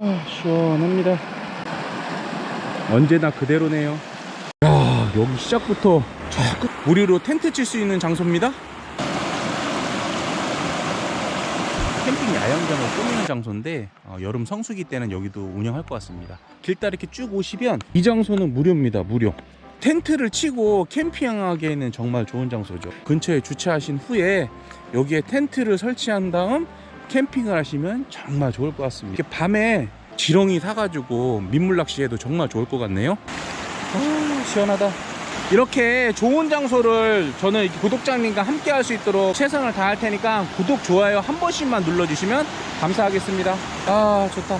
아, 시원합니다. 언제나 그대로네요. 야, 여기 시작부터 저 끝, 무료로 텐트 칠 수 있는 장소입니다. 캠핑 야영장을 꾸미는 장소인데 어, 여름 성수기 때는 여기도 운영할 것 같습니다. 길 따라 이렇게 쭉 오시면 이 장소는 무료입니다. 무료. 텐트를 치고 캠핑하기에는 정말 좋은 장소죠. 근처에 주차하신 후에 여기에 텐트를 설치한 다음 캠핑을 하시면 정말 좋을 것 같습니다. 밤에 지렁이 사가지고 민물 낚시해도 정말 좋을 것 같네요. 아, 시원하다. 이렇게 좋은 장소를 저는 구독자님과 함께 할 수 있도록 최선을 다할 테니까 구독, 좋아요 한 번씩만 눌러주시면 감사하겠습니다. 아, 좋다.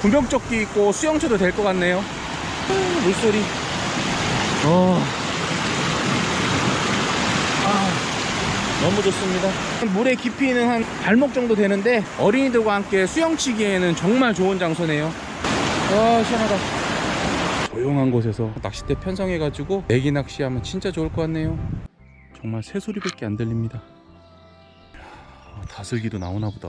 구명조끼 있고 수영쳐도 될 것 같네요. 아, 물소리. 어. 너무 좋습니다. 물의 깊이는 한 발목 정도 되는데 어린이들과 함께 수영치기에는 정말 좋은 장소네요. 아, 시원하다. 조용한 곳에서 낚싯대 편성해 가지고 애기 낚시하면 진짜 좋을 것 같네요. 정말 새소리밖에 안 들립니다. 이야, 다슬기도 나오나 보다.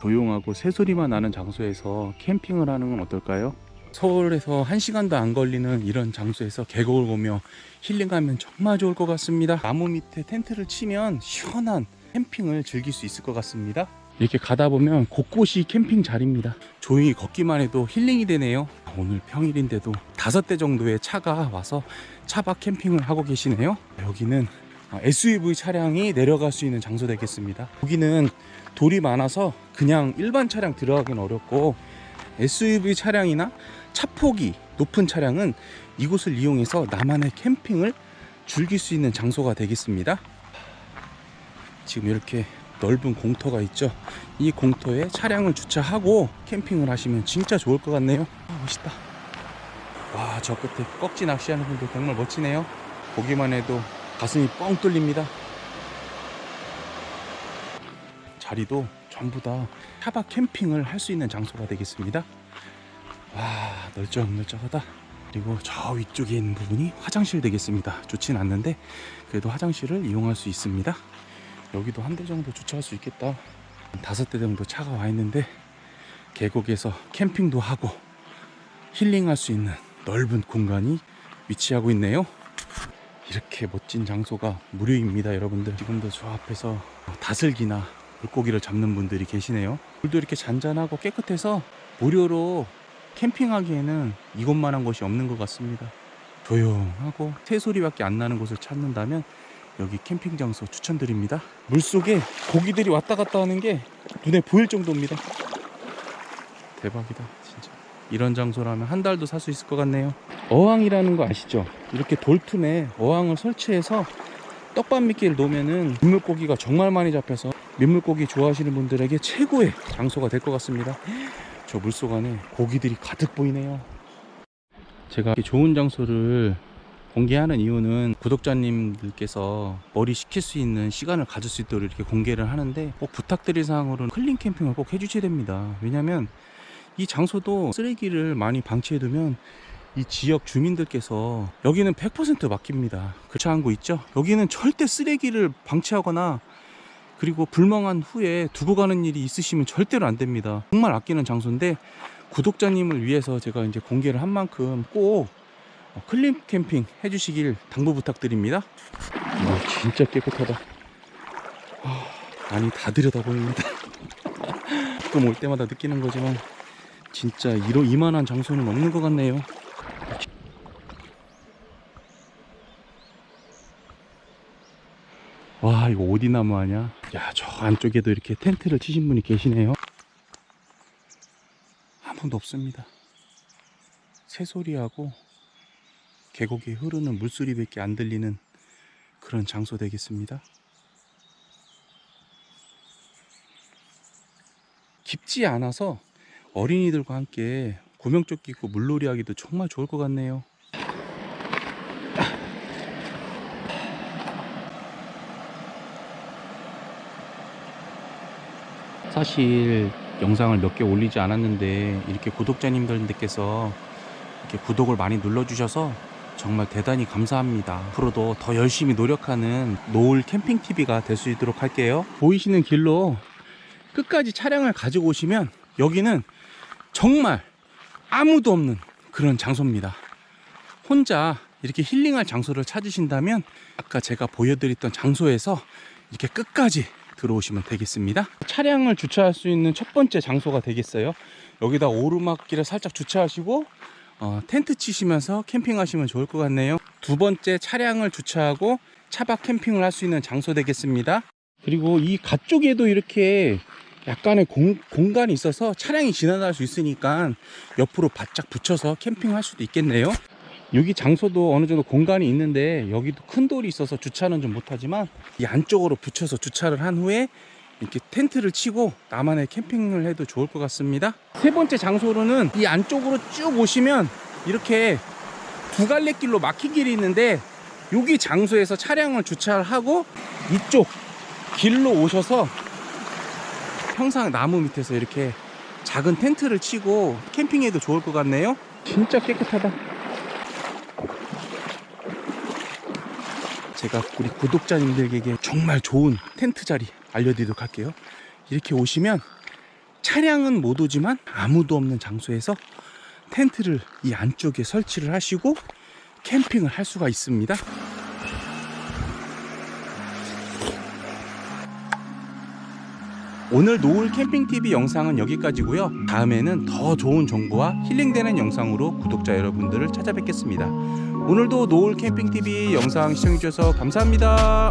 조용하고 새소리만 나는 장소에서 캠핑을 하는 건 어떨까요? 서울에서 한시간도 안 걸리는 이런 장소에서 계곡을 보며 힐링하면 정말 좋을 것 같습니다. 나무 밑에 텐트를 치면 시원한 캠핑을 즐길 수 있을 것 같습니다. 이렇게 가다 보면 곳곳이 캠핑 자리입니다. 조용히 걷기만 해도 힐링이 되네요. 오늘 평일인데도 다섯 대 정도의 차가 와서 차박 캠핑을 하고 계시네요. 여기는 SUV 차량이 내려갈 수 있는 장소 되겠습니다. 여기는 돌이 많아서 그냥 일반 차량 들어가긴 어렵고 SUV 차량이나 차폭이 높은 차량은 이곳을 이용해서 나만의 캠핑을 즐길 수 있는 장소가 되겠습니다. 지금 이렇게 넓은 공터가 있죠. 이 공터에 차량을 주차하고 캠핑을 하시면 진짜 좋을 것 같네요. 아, 멋있다. 와, 저 끝에 꺽지 낚시하는 분들 정말 멋지네요. 보기만 해도 가슴이 뻥 뚫립니다. 자리도 전부 다 차박 캠핑을 할 수 있는 장소가 되겠습니다. 와, 널쩍널쩍하다. 그리고 저 위쪽에 있는 부분이 화장실 되겠습니다. 좋진 않는데 그래도 화장실을 이용할 수 있습니다. 여기도 한 대 정도 주차할 수 있겠다. 다섯 대 정도 차가 와 있는데 계곡에서 캠핑도 하고 힐링할 수 있는 넓은 공간이 위치하고 있네요. 이렇게 멋진 장소가 무료입니다, 여러분들. 지금도 저 앞에서 다슬기나 물고기를 잡는 분들이 계시네요. 물도 이렇게 잔잔하고 깨끗해서 무료로 캠핑하기에는 이곳만한 곳이 없는 것 같습니다. 조용하고 새소리밖에 안 나는 곳을 찾는다면 여기 캠핑 장소 추천드립니다. 물속에 고기들이 왔다 갔다 하는 게 눈에 보일 정도입니다. 대박이다, 진짜. 이런 장소라면 한 달도 살 수 있을 것 같네요. 어항이라는 거 아시죠? 이렇게 돌틈에 어항을 설치해서 떡밥 미끼를 놓으면은 민물고기가 정말 많이 잡혀서 민물고기 좋아하시는 분들에게 최고의 장소가 될 것 같습니다. 저 물속 안에 고기들이 가득 보이네요. 제가 이렇게 좋은 장소를 공개하는 이유는 구독자님들께서 머리 식힐 수 있는 시간을 가질 수 있도록 이렇게 공개를 하는데 꼭 부탁드릴 사항으로는 클린 캠핑을 꼭 해주셔야 됩니다. 왜냐면 이 장소도 쓰레기를 많이 방치해두면 이 지역 주민들께서 여기는 100% 맡깁니다. 그렇지 않은 거 있죠? 여기는 절대 쓰레기를 방치하거나 그리고 불멍한 후에 두고 가는 일이 있으시면 절대로 안 됩니다. 정말 아끼는 장소인데 구독자님을 위해서 제가 이제 공개를 한 만큼 꼭 어, 클린 캠핑 해주시길 당부 부탁드립니다. 와, 진짜 깨끗하다. 아, 아니 다 들여다보입니다. 가끔 올 때마다 느끼는 거지만 진짜 이런 이만한 장소는 없는 것 같네요. 와 이거 어디 나무 아냐? 야 저 안쪽에도 이렇게 텐트를 치신 분이 계시네요. 아무도 없습니다. 새소리하고 계곡에 흐르는 물소리밖에 안 들리는 그런 장소 되겠습니다. 깊지 않아서 어린이들과 함께 구명조끼 입고 물놀이 하기도 정말 좋을 것 같네요. 사실 영상을 몇 개 올리지 않았는데 이렇게 구독자님들께서 이렇게 구독을 많이 눌러주셔서 정말 대단히 감사합니다. 앞으로도 더 열심히 노력하는 노을 캠핑 TV가 될 수 있도록 할게요. 보이시는 길로 끝까지 차량을 가지고 오시면 여기는 정말 아무도 없는 그런 장소입니다. 혼자 이렇게 힐링할 장소를 찾으신다면 아까 제가 보여드렸던 장소에서 이렇게 끝까지 들어오시면 되겠습니다. 차량을 주차할 수 있는 첫 번째 장소가 되겠어요. 여기다 오르막길에 살짝 주차하시고 어, 텐트 치시면서 캠핑하시면 좋을 것 같네요. 두 번째 차량을 주차하고 차박 캠핑을 할 수 있는 장소 되겠습니다. 그리고 이 가쪽에도 이렇게 약간의 공, 공간이 있어서 차량이 지나갈 수 있으니까 옆으로 바짝 붙여서 캠핑할 수도 있겠네요. 여기 장소도 어느 정도 공간이 있는데 여기도 큰 돌이 있어서 주차는 좀 못하지만 이 안쪽으로 붙여서 주차를 한 후에 이렇게 텐트를 치고 나만의 캠핑을 해도 좋을 것 같습니다. 세 번째 장소로는 이 안쪽으로 쭉 오시면 이렇게 두 갈래 길로 막힌 길이 있는데 여기 장소에서 차량을 주차를 하고 이쪽 길로 오셔서 평상 나무 밑에서 이렇게 작은 텐트를 치고 캠핑해도 좋을 것 같네요. 진짜 깨끗하다. 제가 우리 구독자님들에게 정말 좋은 텐트 자리 알려드리도록 할게요. 이렇게 오시면 차량은 못 오지만 아무도 없는 장소에서 텐트를 이 안쪽에 설치를 하시고 캠핑을 할 수가 있습니다. 오늘 노을 캠핑 TV 영상은 여기까지고요. 다음에는 더 좋은 정보와 힐링되는 영상으로 구독자 여러분들을 찾아뵙겠습니다. 오늘도 노을 캠핑 TV 영상 시청해 주셔서 감사합니다.